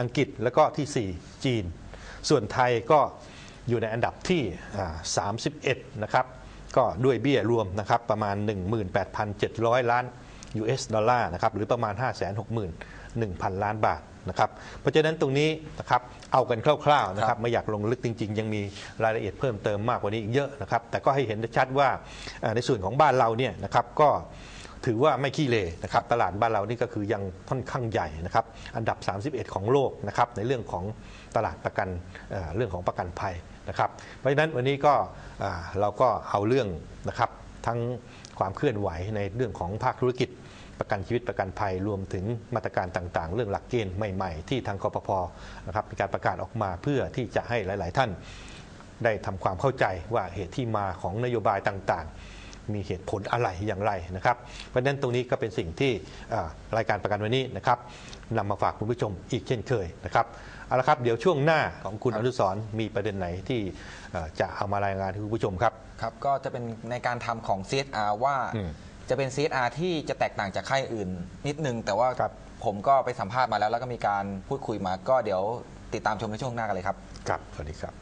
อังกฤษแล้วก็ทีสี่ 4 จีน ส่วนไทยก็อยู่ในอันดับที่อ่า31 นะครับ ก็ด้วยเบี้ยรวมนะครับประมาณ 18,700 ล้าน US ดอลลาร์นะครับหรือประมาณ 561,000 ล้านบาทนะครับเพราะฉะนั้นตรงนี้นะครับเอากันคร่าวๆนะครับไม่อยากลงลึกจริง ๆ ยังมีรายละเอียดเพิ่มเติมมากกว่านี้อีกเยอะนะครับแต่ก็ให้เห็นได้ชัดว่าอ่าในส่วนของบ้านเราเนี่ยนะครับก็ ถือว่าไม่ขี้เลนะครับตลาดบ้านเรานี่ก็คือยังค่อนข้างใหญ่นะครับอันดับ 31 ของโลกนะครับในเรื่องของตลาดประกันเเรื่องของประกันภัยนะครับ เพราะฉะนั้นวันนี้ก็เราก็เอาเรื่องนะครับทั้งความเคลื่อนไหวในเรื่องของภาคธุรกิจประกันชีวิตประกันภัยรวมถึงมาตรการต่างๆ เรื่องหลักเกณฑ์ใหม่ๆ ที่ทางกปพนะครับมีการประกาศออกมาเพื่อที่จะให้หลาย ๆ ท่านได้ทำความเข้าใจว่าเหตุที่มาของนโยบายต่างๆ มีเหตุผลอะไรอย่างไรนะครับ เพราะฉะนั้นตรงนี้ก็เป็นสิ่งที่อ่ารายการประกันวันนี้นะครับนำมาฝากคุณผู้ชมอีกเช่นเคยนะครับเอาละครับเดี๋ยวช่วงหน้าของคุณครัอบนุสรณ์มีประเด็นไหนที่เอ่อจะเอามารายงานให้คุณผู้ชมครับครับก็จะเป็นในการทำของ CSR ว่าอืมจะเป็น CSR ที่จะแตกต่างจากค่ายอื่น นิดนึง แต่ว่าครับผมก็ไปสัมภาษณ์มาแล้ว แล้วก็มีการพูดคุยมาก็เดี๋ยวติดตามชมในช่วงหน้ากันเลยครับ ครับ สวัสดีครับ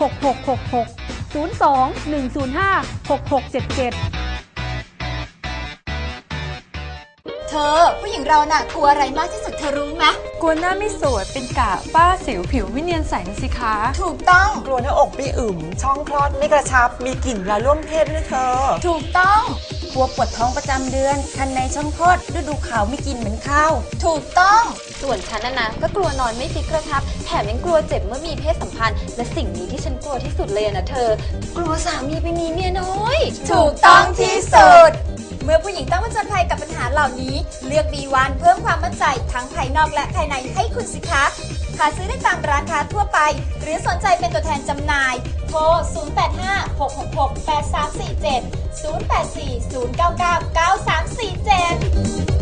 6666 02 105 6677เธอ ผู้หญิงเราน่ะกลัวอะไรมากที่สุดเธอรู้ไหมกลัวหน้าไม่สวยเป็นกะป้าสิวผิวไม่เนียนใสนะสิคะถูกต้องกลัวหน้าอกไม่อึมช่องคลอดไม่กระชับ มีกลิ่นเวลาร่วมเพศด้วยเธอ ถูกต้องกลัวปวดท้องประจำเดือนคันในช่องคลอดฤดูขาวไม่กินเหมือนข้าว ถูกต้อง ส่วนฉันนะนะก็กลัวนอนไม่ฟิกกระชับ แถมยังกลัวเจ็บเมื่อมีเพศสัมพันธ์ และสิ่งนี้ที่ฉันกลัวที่สุดเลยนะเธอ กลัวสามีไปมีเมียน้อย ถูกต้องที่สุด เมื่อผู้หญิงต้องผจญภัยกับปัญหาเหล่านี้ เลือก B1 เพิ่มความมั่นใจทั้งภายนอกและภายในให้คุณสิคะหาซื้อได้ตามร้านค้าทั่วไป หรือสนใจเป็นตัวแทนจำหน่าย โทร 0856668347 0840999347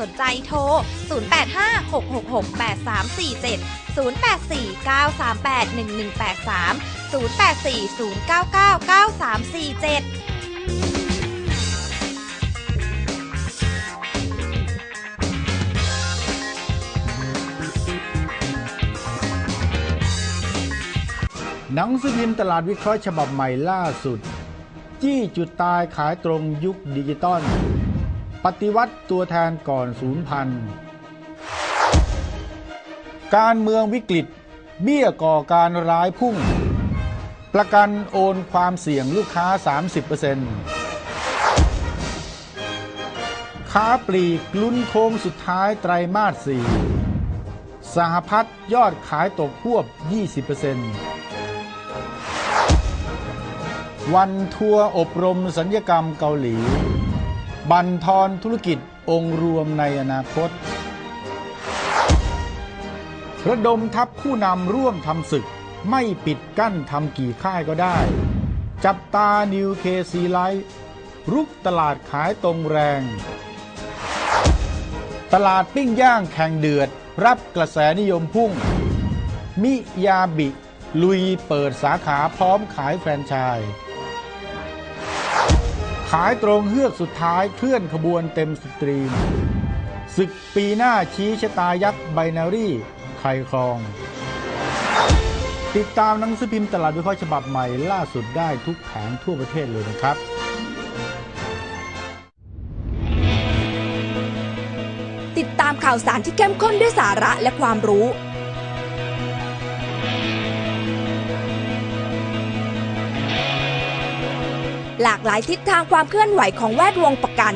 สนใจโทร 0856668347 0840999347หนังสือพิมพ์ตลาดวิเคราะห์ฉบับใหม่ล่าสุด จี้จุดตายขายตรงยุคดิจิตอล ปฏิวัติตัวแทนก่อนศูนย์พันการเมืองวิกฤต เบี้ยก่อการร้ายพุ่ง ประกันโอนความเสี่ยงลูกค้า 30%ค้าปลีกลุ้นโค้งสุดท้ายไตรมาส4สหพัฒน์ยอดขายตกควบ 20%วันทัวร์อบรมสัญญกรรมเกาหลี บันทอนธุรกิจองค์รวมในอนาคต ระดมทัพผู้นำร่วมทำศึก ไม่ปิดกั้นทำกี่ค่ายก็ได้ จับตานิวเคซีไลท์รุกตลาดขายตรงแรง ตลาดปิ้งย่างแข่งเดือด รับกระแสนิยมพุ่ง มิยาบิ ลุยเปิดสาขาพร้อมขายแฟรนไชส์ ขายตรงเฮือกสุดท้ายเคลื่อนขบวนเต็มสตรีมศึกปีหน้าชี้ชะตายักษ์ไบนารี่ใครครอง ติดตามหนังสือพิมพ์ตลาดวิเคราะห์ฉบับใหม่ล่าสุดได้ทุกแผงทั่วประเทศเลยนะครับติดตามข่าวสารที่เข้มข้นด้วยสาระและความรู้ หลากหลายทิศทางความเคลื่อนไหวของแวดวงประกัน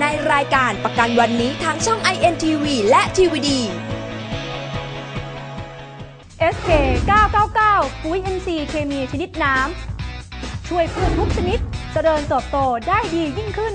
ในรายการประกันวันนี้ทางช่อง INTV และ TVD SK 999 ปุ๋ย NC เคมีชนิดน้ำ ช่วยพืชทุกชนิดเจริญเติบโตได้ดียิ่งขึ้น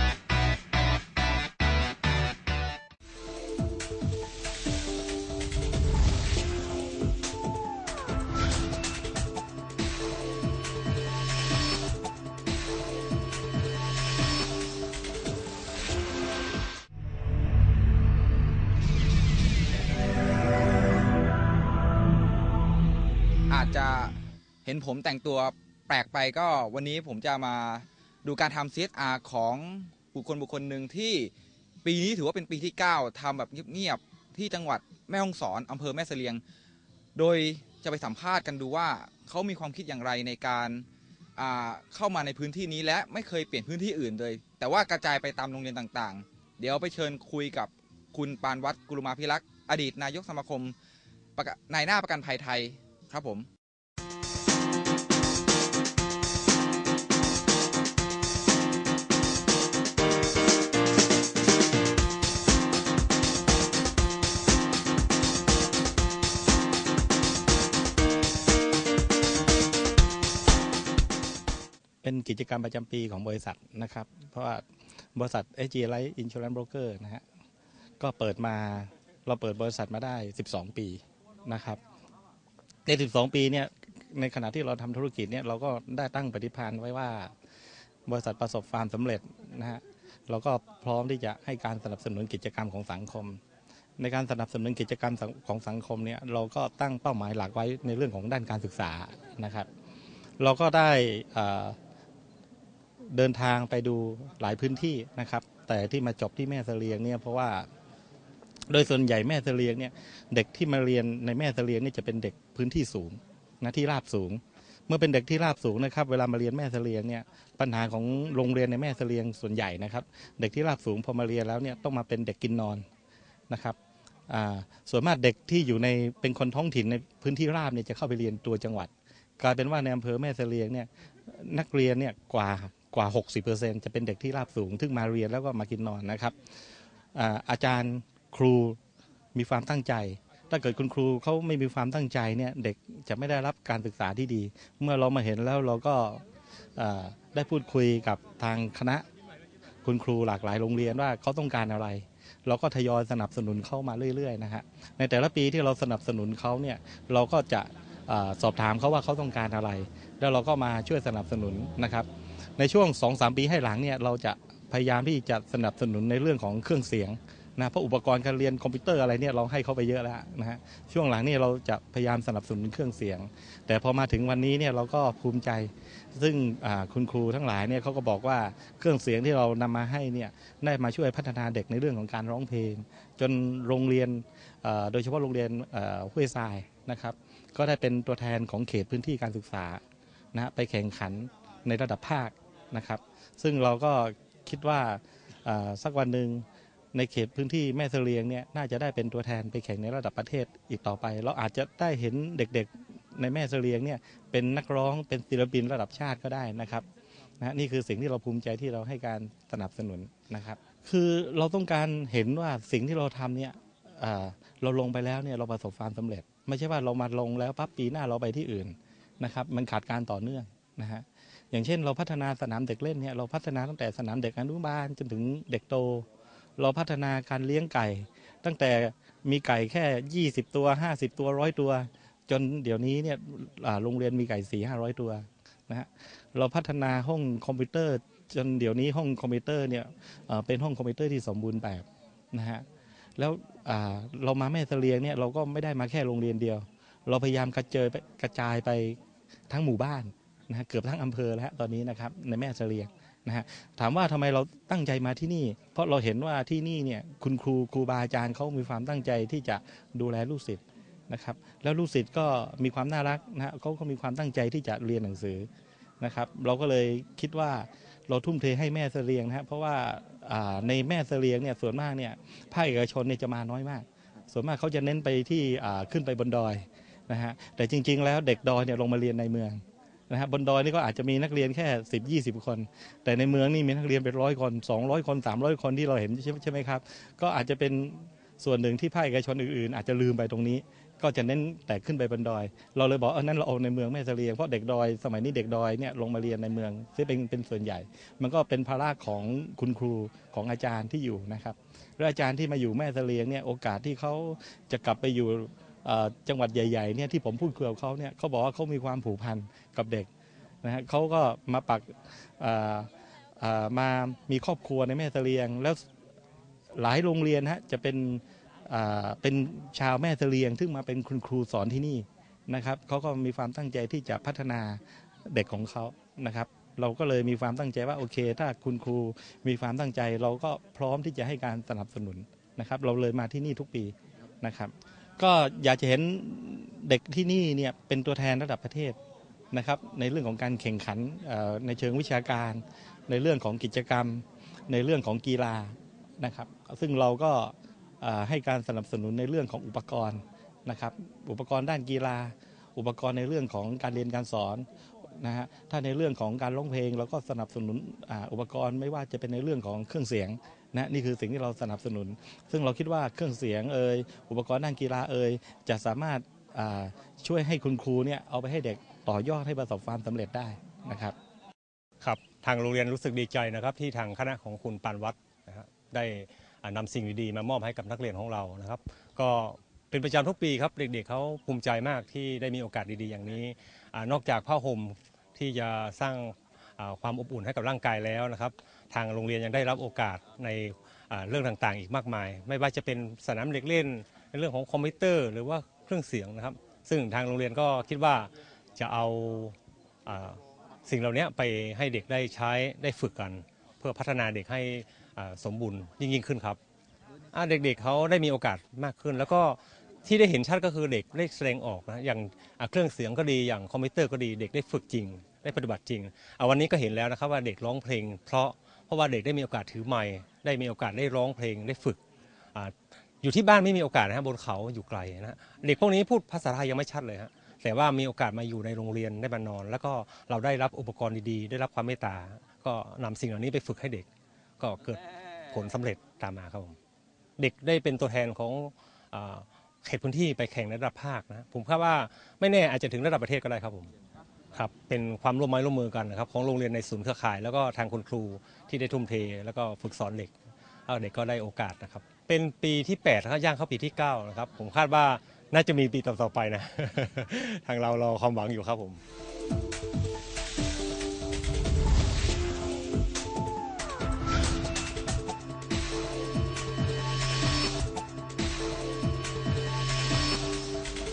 ผมแต่งตัวแปลกไปก็วันนี้ผมจะมาดูการทำ CSR ของบุคคลบุคคลหนึ่งที่ปีนี้ถือว่าเป็นปีที่ 9ทำแบบเงียบๆที่จังหวัดแม่ฮ่องสอนอำเภอแม่เสลียง โดยจะไปสัมภาษณ์กันดูว่าเขามีความคิดอย่างไรในการเข้ามาในพื้นที่นี้และไม่เคยเปลี่ยนพื้นที่อื่นเลย แต่ว่ากระจายไปตามโรงเรียนต่างๆ เดี๋ยวไปเชิญคุยกับคุณปานวัดกุลมาพิรักษ์อดีตนายกสมาคมนายหน้าประกันภัยไทยครับผม เป็นกิจกรรมประจำปีของบริษัทนะครับ เพราะว่าบริษัท SG Life Insurance Broker นะฮะก็เปิดมาเราเปิดบริษัทมาได้ 12 ปีนะครับ ใน 12 ปีเนี่ยในขณะที่เราทำธุรกิจเนี่ยเราก็ได้ตั้งปฏิพานไว้ว่า บริษัทประสบความสำเร็จนะฮะเราก็พร้อมที่จะให้การสนับสนุนกิจกรรมของสังคม ในการสนับสนุนกิจกรรมของสังคมเนี่ยเราก็ตั้งเป้าหมายหลักไว้ในเรื่องของด้านการศึกษานะครับ เราก็ได้อ่า เดินทางไปดูหลายพื้นที่นะครับ แต่ที่มาจบที่แม่เสลียงเนี่ยเพราะว่า โดยส่วนใหญ่แม่เสลียงเนี่ยเด็กที่มาเรียนในแม่เสลียงเนี่ยจะเป็นเด็กพื้นที่สูงนะที่ราบสูง เมื่อเป็นเด็กที่ราบสูงนะครับ เวลามาเรียนแม่เสลียงเนี่ยปัญหาของโรงเรียนในแม่เสลียงส่วนใหญ่นะครับ เด็กที่ราบสูงพอมาเรียนแล้วเนี่ยต้องมาเป็นเด็กกินนอนนะครับส่วนมากเด็กที่อยู่ในเป็นคนท้องถิ่นในพื้นที่ราบเนี่ยจะเข้าไปเรียนตัวจังหวัด กลายเป็นว่าในอำเภอแม่เสลียงเนี่ยนักเรียนเนี่ยกว่า กว่า 60%จะเป็นเด็กที่ราบสูง ซึ่งมาเรียนแล้วก็มากินนอนนะครับอาอาจารย์ครูมีความตั้งใจ ถ้าเกิดคุณครูเขาไม่มีความตั้งใจเนี่ยเด็กจะไม่ได้รับการศึกษาที่ดี เมื่อเรามาเห็นแล้วเราก็ได้พูดคุยกับทางคณะคุณครูหลากหลายโรงเรียนว่าเขาต้องการอะไร เราก็ทยอยสนับสนุนเข้ามาเรื่อยๆนะฮะในแต่ละปีที่เราสนับสนุนเขาเนี่ยเราก็จะอสอบถามเขาว่าเขาต้องการอะไร แล้วเราก็มาช่วยสนับสนุนนะครับ ในช่วง 2-3 ปีให้หลังเนี่ยเราจะพยายามที่จะสนับสนุนในเรื่องของเครื่องเสียงนะเพราะอุปกรณ์การเรียนคอมพิวเตอร์อะไรเนี่ยเราให้เขาไปเยอะแล้วนะฮะช่วงหลังนี่เราจะพยายามสนับสนุนเครื่องเสียง แต่พอมาถึงวันนี้เนี่ยเราก็ภูมิใจ ซึ่งคุณครูทั้งหลายเนี่ยเขาก็บอกว่าเครื่องเสียงที่เรานำมาให้เนี่ยได้มาช่วยพัฒนาเด็กในเรื่องของการร้องเพลง จนโรงเรียนโดยเฉพาะโรงเรียนห้วยทรายนะครับ ก็ได้เป็นตัวแทนของเขตพื้นที่การศึกษานะไปแข่งขันในระดับภาค นะครับ ซึ่งเราก็คิดว่าสักวันหนึ่งในเขตพื้นที่แม่เสลียงเนี่ยน่าจะได้เป็นตัวแทนไปแข่งในระดับประเทศอีกต่อไป เราอาจจะได้เห็นเด็กๆในแม่เสลียงเนี่ยเป็นนักร้องเป็นศิลปินระดับชาติก็ได้นะครับนะนี่คือสิ่งที่เราภูมิใจที่เราให้การสนับสนุนนะครับ คือเราต้องการเห็นว่าสิ่งที่เราทำเนี่ยเราลงไปแล้วเนี่ยเราประสบความสำเร็จ ไม่ใช่ว่าเรามาลงแล้วปั๊บปีหน้าเราไปที่อื่นนะครับ มันขาดการต่อเนื่องนะฮะ อย่างเช่น เราพัฒนาสนามเด็กเล่นเนี่ยเราพัฒนาตั้งแต่สนามเด็กอนุบาลจนถึงเด็กโต เราพัฒนาการเลี้ยงไก่ ตั้งแต่มีไก่แค่ 20 ตัว 50 ตัวร้อยตัว จนเดี๋ยวนี้เนี่ยโรงเรียนมีไก่สี่ห้าร้อยตัวนะฮะเราพัฒนาห้องคอมพิวเตอร์ จนเดี๋ยวนี้ห้องคอมพิวเตอร์เนี่ยเป็นห้องคอมพิวเตอร์ที่สมบูรณ์แบบนะฮะแล้วเรามาแม่เสลียงเนี่ยเราก็ไม่ได้มาแค่โรงเรียนเดียว เราพยายามกระเจยไปกระจายไปทั้งหมู่บ้าน นะฮะเกือบทั้งอำเภอแล้วฮะตอนนี้นะครับในแม่เสลียงนะฮะถามว่าทำไมเราตั้งใจมาที่นี่ เพราะเราเห็นว่าที่นี่เนี่ยคุณครูครูบาอาจารย์เขามีความตั้งใจที่จะดูแลลูกศิษย์นะครับแล้วลูกศิษย์ก็มีความน่ารักนะฮะเขาก็มีความตั้งใจที่จะเรียนหนังสือนะครับเราก็เลยคิดว่าเราทุ่มเทให้แม่เสลียงนะฮะเพราะว่าในแม่เสลียงเนี่ยส่วนมากเนี่ยภาคเอกชนเนี่ยจะมาน้อยมาก ส่วนมากเขาจะเน้นไปที่ขึ้นไปบนดอยนะฮะแต่จริง ๆ แล้วเด็กดอยเนี่ยลงมาเรียนในเมือง นะฮะบนดอยนี่ก็อาจจะมีนักเรียนแค่ 10 20 คน แต่ในเมืองนี่มีนักเรียนเป็นร้อยคน 200 คน 300 คนที่เราเห็นใช่ใช่ไหมครับ ก็อาจจะเป็นส่วนหนึ่งที่ภาคเอกชนอื่นๆ อาจจะลืมไปตรงนี้ ก็จะเน้นแต่ขึ้นไปบนดอย เราเลยบอกเออนั้นเราเอาในเมืองแม่เสลียงเพราะเด็กดอยสมัยนี้เด็กดอยเนี่ยลงมาเรียนในเมืองซึ่งเป็นเป็นส่วนใหญ่ มันก็เป็นภาระของคุณครูของอาจารย์ที่อยู่นะครับแล้วอาจารย์ที่มาอยู่แม่เสลียงเนี่ยโอกาสที่เขาจะกลับไปอยู่ จังหวัดใหญ่ๆเนี่ยที่ผมพูดคุยกับเขาเนี่ยเขาบอกว่าเขามีความผูกพันกับเด็กนะฮะเขาก็มาปักมามีครอบครัวในแม่เสลียง แล้วหลายโรงเรียนฮะจะเป็นเป็นชาวแม่เสลียง ซึ่งมาเป็นคุณครูสอนที่นี่นะครับเขาก็มีความตั้งใจที่จะพัฒนาเด็กของเขานะครับ เราก็เลยมีความตั้งใจว่าโอเค ถ้าคุณครูมีความตั้งใจ เราก็พร้อมที่จะให้การสนับสนุนนะครับ เราเลยมาที่นี่ทุกปีนะครับ ก็อยากจะเห็นเด็กที่นี่เนี่ยเป็นตัวแทนระดับประเทศนะครับ ในเรื่องของการแข่งขันในเชิงวิชาการ ในเรื่องของกิจกรรม ในเรื่องของกีฬานะครับ ซึ่งเราก็ให้การสนับสนุนในเรื่องของอุปกรณ์นะครับ อุปกรณ์ด้านกีฬา อุปกรณ์ในเรื่องของการเรียนการสอนนะฮะถ้าในเรื่องของการร้องเพลงเราก็สนับสนุนอุปกรณ์ไม่ว่าจะเป็นในเรื่องของเครื่องเสียง นะนี่คือสิ่งที่เราสนับสนุน ซึ่งเราคิดว่าเครื่องเสียงเอ่ยอุปกรณ์ด้านกีฬาเอ่ยจะสามารถช่วยให้คุณครูเนี่ยเอาไปให้เด็กต่อยอดให้ประสบความสำเร็จได้นะครับครับทางโรงเรียนรู้สึกดีใจนะครับ ที่ทางคณะของคุณปานวัฒน์นะได้อ่านำสิ่งดีๆมามอบให้กับนักเรียนของเรานะครับ ก็เป็นประจำทุกปีครับเด็กๆเขาภูมิใจมากที่ได้มีโอกาสดีๆอย่างนี้อนอกจากผ้าห่มที่จะสร้าง ความอบอุ่นให้กับร่างกายแล้วนะครับ ทางโรงเรียนยังได้รับโอกาสในเรื่องต่างๆ อีกมากมาย ไม่ว่าจะเป็นสนามเด็กเล่นในเรื่องของคอมพิวเตอร์ หรือว่าเครื่องเสียงนะครับ ซึ่งทางโรงเรียนก็คิดว่าจะเอาอสิ่งเหล่านี้ไปให้เด็กได้ใช้ได้ฝึกกัน เพื่อพัฒนาเด็กให้สมบูรณ์ยิ่งยิ่งขึ้นครับเด็กๆเขาได้มีโอกาสมากขึ้น แล้วก็ที่ได้เห็นชัดก็คือเด็กได้แสดงออกนะอย่างเครื่องเสียงก็ดีอย่างคอมพิวเตอร์ก็ดีเด็กได้ฝึกจริง ได้ปฏิบัติจริงเอาวันนี้ก็เห็นแล้วนะครับว่าเด็กร้องเพลง เพราะเพราะว่าเด็กได้มีโอกาสถือไมค์ได้มีโอกาสได้ร้องเพลงได้ฝึกออยู่ที่บ้านไม่มีโอกาสนะครับบนเขาอยู่ไกลนะเด็กพวกนี้พูดภาษาไทยยังไม่ชัดเลยฮะแต่ว่ามีโอกาสมาอยู่ในโรงเรียนได้มานอน แล้วก็เราได้รับอุปกรณ์ดีๆ ได้รับความเมตตา ก็นำสิ่งเหล่านี้ไปฝึกให้เด็ก ก็เกิดผลสำเร็จตามมาครับผมเด็กได้เป็นตัวแทนของเขตพื้นที่ไปแข่งในระดับภาคนะผมคาดว่าไม่แน่อาจจะถึงระดับประเทศก็ได้ครับผม ครับเป็นความร่วมไม้ร่วมมือกันนะครับของโรงเรียนในศูนย์เครือข่าย แล้วก็ทางคุณครูที่ได้ทุ่มเท แล้วก็ฝึกสอนเด็กเด็กก็ได้โอกาสนะครับ เป็นปีที่8แล้วย่างเข้าปีที่9นะครับผมคาดว่าน่าจะมีปีต่อๆไปนะ ทางเรารอความหวังอยู่ครับผม